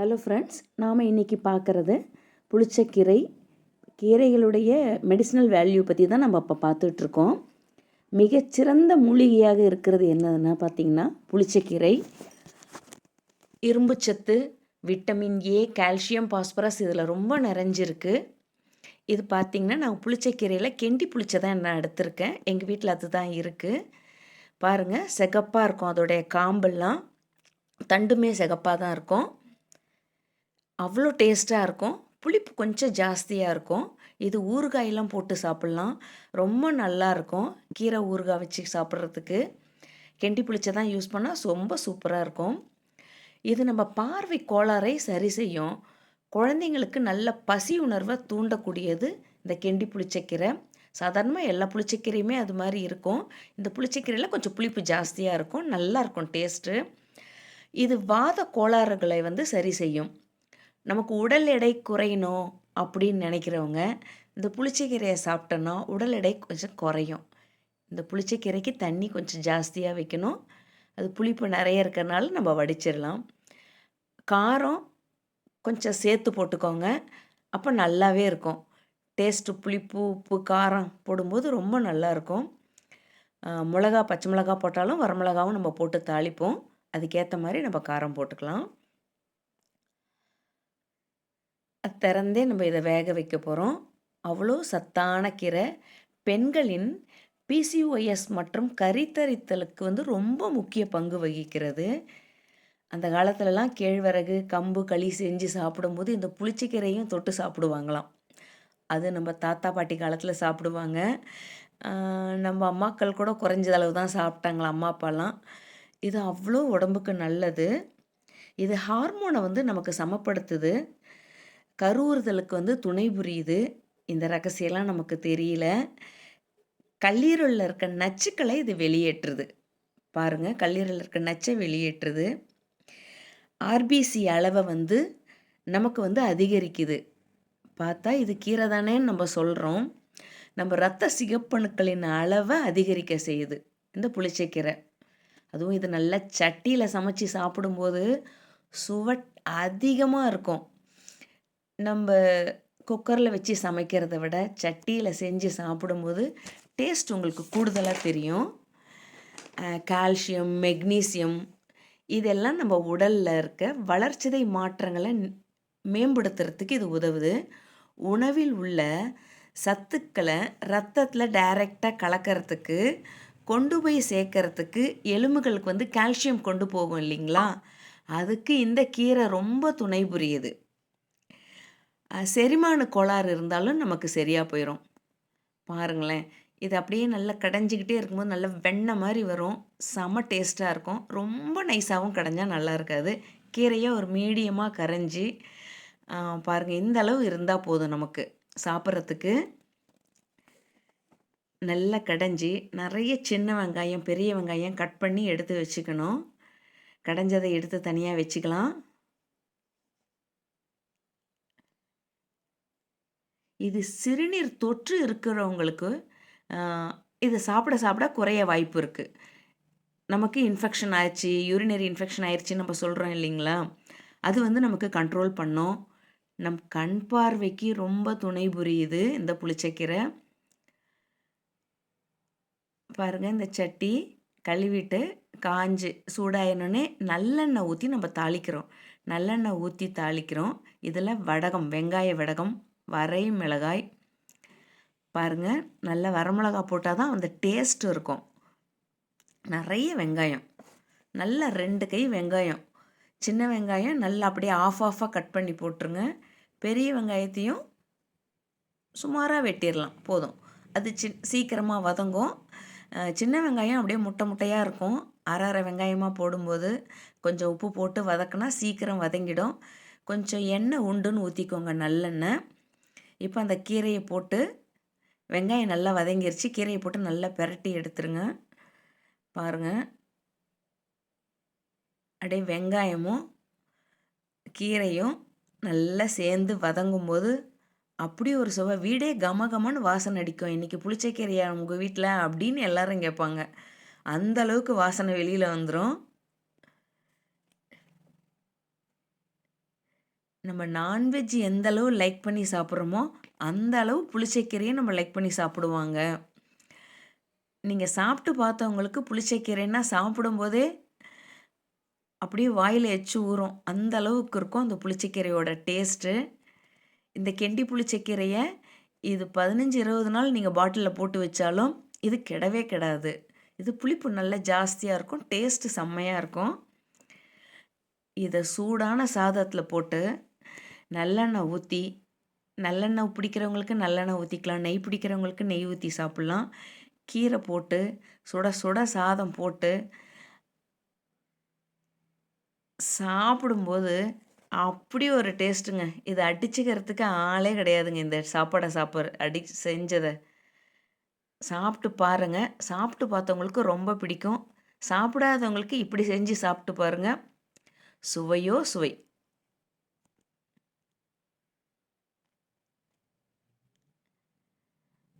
Hello friends நாம் இன்றைக்கி பார்க்குறது புளிச்சக்கீரை கீரைகளுடைய மெடிசினல் வேல்யூ பற்றி தான் நம்ம இப்போ பார்த்துட்ருக்கோம். மிகச்சிறந்த மூலிகையாக இருக்கிறது என்னதுன்னா பார்த்திங்கன்னா புளிச்சக்கீரை இரும்புச்சத்து விட்டமின் ஏ கால்சியம் பாஸ்பரஸ் இதில் ரொம்ப நிறைஞ்சிருக்கு. இது பார்த்திங்கன்னா நான் புளிச்சக்கீரையில் கெண்டி புளிச்சதான் நான் எடுத்திருக்கேன். எங்கள் வீட்டில் அதுதான் இருக்குது பாருங்கள் சிகப்பாக இருக்கும். அதோடைய காம்பெல்லாம் தண்டுமே சிகப்பாக தான் இருக்கும். அவ்வளோ டேஸ்ட்டாக இருக்கும். புளிப்பு கொஞ்சம் ஜாஸ்தியாக இருக்கும். இது ஊறுகாயெல்லாம் போட்டு சாப்பிட்லாம். ரொம்ப நல்லா இருக்கும். கீரை ஊறுகாய் வச்சு சாப்பிட்றதுக்கு. கெண்டி புளிச்சை தான் யூஸ் பண்ணால் ரொம்ப சூப்பராக இருக்கும். இது நம்ம பார்வை கோளாறை சரி செய்யும். குழந்தைங்களுக்கு நல்ல பசி உணர்வை தூண்டக்கூடியது இந்த கெண்டி புளிச்சக்கீரை. சாதாரணமாக எல்லா புளிச்சக்கீரையுமே அது மாதிரி இருக்கும். இந்த புளிச்சக்கீரையில் கொஞ்சம் புளிப்பு ஜாஸ்தியாக இருக்கும். நல்லாயிருக்கும் டேஸ்ட்டு. இது வாத கோளாறுகளை வந்து சரி செய்யும். நமக்கு உடல் எடை குறையணும் அப்படின்னு நினைக்கிறவங்க இந்த புளிச்சக்கீரையை சாப்பிட்டோன்னா உடல் எடை கொஞ்சம் குறையும். இந்த புளிச்சக்கீரைக்கு தண்ணி கொஞ்சம் ஜாஸ்தியாக வைக்கணும். அது புளிப்பு நிறைய இருக்கிறனால நம்ம வடிச்சிடலாம். காரம் கொஞ்சம் சேர்த்து போட்டுக்கோங்க. அப்போ நல்லாவே இருக்கும். டேஸ்ட்டு புளிப்பு உப்பு காரம் போடும்போது ரொம்ப நல்லாயிருக்கும் மிளகா பச்சை மிளகா போட்டாலும் வரமிளகாவும் நம்ம போட்டு தாளிப்போம். அதுக்கேற்ற மாதிரி நம்ம காரம் போட்டுக்கலாம். அது திறந்தே நம்ம இதை வேக வைக்க போகிறோம் அவ்வளோ சத்தான கீரை. பெண்களின் பிசிஓஎஸ் மற்றும் கரித்தரித்தலுக்கு வந்து ரொம்ப முக்கிய பங்கு வகிக்கிறது. அந்த காலத்துலலாம் கேழ்வரகு கம்பு களி செஞ்சு சாப்பிடும்போது இந்த புளிச்சக்கீரையும் தொட்டு சாப்பிடுவாங்களாம். அது நம்ம தாத்தா பாட்டி காலத்தில் சாப்பிடுவாங்க. நம்ம அம்மாக்கள் கூட குறைஞ்ச அளவு தான் சாப்பிட்டாங்களா அம்மா அப்பாலாம். இது அவ்வளோ உடம்புக்கு நல்லது. இது ஹார்மோனை வந்து நமக்கு சமப்படுத்துது. கருவுறுதலுக்கு வந்து துணை புரியுது. இந்த ரகசியம்லாம் நமக்கு தெரியல. கல்லீரலில் இருக்க நச்சுக்களை இது வெளியேற்றுது. பாருங்கள் கல்லீரலில் இருக்க நச்சை வெளியேற்றுது. ஆர்பிசி அளவை வந்து நமக்கு வந்து அதிகரிக்குது. பார்த்தா இது கீரை தானேன்னு நம்ம சொல்கிறோம் நம்ம ரத்த சிகப்பணுக்களின் அளவை அதிகரிக்க செய்யுது. இந்த புளிச்சக்கீரை. அதுவும் இது நல்லா சட்டியில் சமைச்சு சாப்பிடும்போது சுவட் அதிகமாக இருக்கும். நம்ம குக்கரில் வச்சு சமைக்கிறத விட சட்டியில் செஞ்சு சாப்பிடும்போது டேஸ்ட் உங்களுக்கு கூடுதலாக தெரியும். கால்சியம் மெக்னீசியம் இதெல்லாம் நம்ம உடலில் இருக்க வளர்ச்சிதை மாற்றங்களை மேம்படுத்துறதுக்கு இது உதவுது. உணவில் உள்ள சத்துக்களை ரத்தத்தில் டைரெக்டாக கலக்கிறதுக்கு கொண்டு போய் சேர்க்கறதுக்கு எலும்புகளுக்கு வந்து கால்சியம் கொண்டு போகும் இல்லைங்களா? அதுக்கு இந்த கீரை ரொம்ப துணை புரியுது. செரிமான கோளாறு இருந்தாலும் நமக்கு சரியாக போயிடும் பாருங்களேன். இது அப்படியே நல்லா கடைஞ்சிக்கிட்டே இருக்கும்போது நல்லா வெண்ணெய் மாதிரி வரும். செம டேஸ்ட்டாக இருக்கும். ரொம்ப நைஸாகவும் கடைஞ்சால் நல்லா இருக்காது. கீரையாக ஒரு மீடியமாக கரைஞ்சி பாருங்கள் இந்த அளவு இருந்தால் போதும் நமக்கு. சாப்பிட்றதுக்கு. நல்லா கடைஞ்சி நிறைய சின்ன வெங்காயம் பெரிய வெங்காயம் கட் பண்ணி எடுத்து வச்சுக்கணும். கடைஞ்சதை எடுத்து தனியாக வச்சுக்கலாம். இது சிறுநீர் தொற்று இருக்கிறவங்களுக்கு இதை சாப்பிட சாப்பிட குறைய வாய்ப்பு இருக்குது நமக்கு இன்ஃபெக்ஷன் ஆயிடுச்சு யூரினரி இன்ஃபெக்ஷன் ஆயிடுச்சுன்னு நம்ம சொல்கிறோம் இல்லைங்களா? அது வந்து நமக்கு கண்ட்ரோல் பண்ணோம். நம் கண் பார்வைக்கு ரொம்ப துணை புரியுது இந்த புளிச்சக்கீரை. பாருங்கள் இந்த சட்டி கழுவிட்டு காஞ்சு சூடாயினோடனே நல்லெண்ணெய் ஊற்றி நம்ம தாளிக்கிறோம். நல்லெண்ணெய் ஊற்றி தாளிக்கிறோம். இதில் வடகம் வெங்காய வடகம். வரை மிளகாய். பாருங்கள் நல்ல வரமிளகா போட்டால் தான் அந்த டேஸ்ட் இருக்கும். நிறைய வெங்காயம் நல்ல ரெண்டு கை வெங்காயம். சின்ன வெங்காயம் நல்லா அப்படியே ஆஃப் ஆஃபாக கட் பண்ணி போட்டுருங்க. பெரிய வெங்காயத்தையும் சுமாராக வெட்டிடலாம் போதும். அது சி சீக்கிரமாக வதங்கும். சின்ன வெங்காயம் அப்படியே முட்டை முட்டையாக இருக்கும். அரை அரை வெங்காயமாக போடும்போது கொஞ்சம் உப்பு போட்டு வதக்கினா சீக்கிரம் வதங்கிடும். கொஞ்சம் எண்ணெய் உண்டுன்னு ஊற்றிக்கோங்க நல்லெண்ணெய். இப்போ அந்த கீரையை போட்டு வெங்காயம் நல்லா வதங்கிருச்சு. கீரையை போட்டு நல்லா பெரட்டி எடுத்துருங்க. பாருங்கள் அப்படியே வெங்காயமும் கீரையும் நல்லா சேர்ந்து வதங்கும் போது அப்படி ஒரு சுவை. வீடே கம கமன்னு வாசனை அடிக்கும். இன்றைக்கி புளிச்சக்கீரையா உங்கள் வீட்டில் அப்படின்னு எல்லாரும் கேட்பாங்க. அந்த அளவுக்கு வாசனை வெளியில் வந்துடும் நம்ம நான்வெஜ் எந்த அளவு லைக் பண்ணி சாப்பிட்றோமோ அந்த அளவு புளிச்சக்கீரையை நம்ம லைக் பண்ணி சாப்பிடுவாங்க. நீங்கள் சாப்பிட்டு பார்த்தவங்களுக்கு புளிச்சக்கீரைன்னா சாப்பிடும்போதே அப்படியே வாயில் எச்சு ஊறும். அந்த அளவுக்கு இருக்கும் அந்த புளிச்சக்கீரையோட டேஸ்ட்டு இந்த கெண்டி புளிச்சக்கீரையை இது பதினஞ்சு இருபது நாள் நீங்கள் பாட்டிலில் போட்டு வச்சாலும் இது கெடவே கிடாது. இது புளிப்பு நல்லா ஜாஸ்தியாக இருக்கும் டேஸ்ட்டு செம்மையாக இருக்கும். இதை சூடான சாதத்தில் போட்டு நல்லெண்ணெய் ஊற்றி நல்லெண்ணெய் பிடிக்கிறவங்களுக்கு நல்லெண்ணெய் ஊற்றிக்கலாம் நெய் பிடிக்கிறவங்களுக்கு நெய் ஊற்றி சாப்பிட்லாம். கீரை போட்டு சுட சுட சாதம் போட்டு சாப்பிடும்போது அப்படி ஒரு டேஸ்ட்டுங்க. இதை அடிச்சுக்கிறதுக்கு ஆளே கிடையாதுங்க இந்த சாப்பாடை சாப்பிட்ற அடி செஞ்சதை. சாப்பிட்டு பாருங்கள் சாப்பிட்டு பார்த்தவங்களுக்கு ரொம்ப பிடிக்கும். சாப்பிடாதவங்களுக்கு இப்படி செஞ்சு சாப்பிட்டு பாருங்கள் சுவையோ சுவை.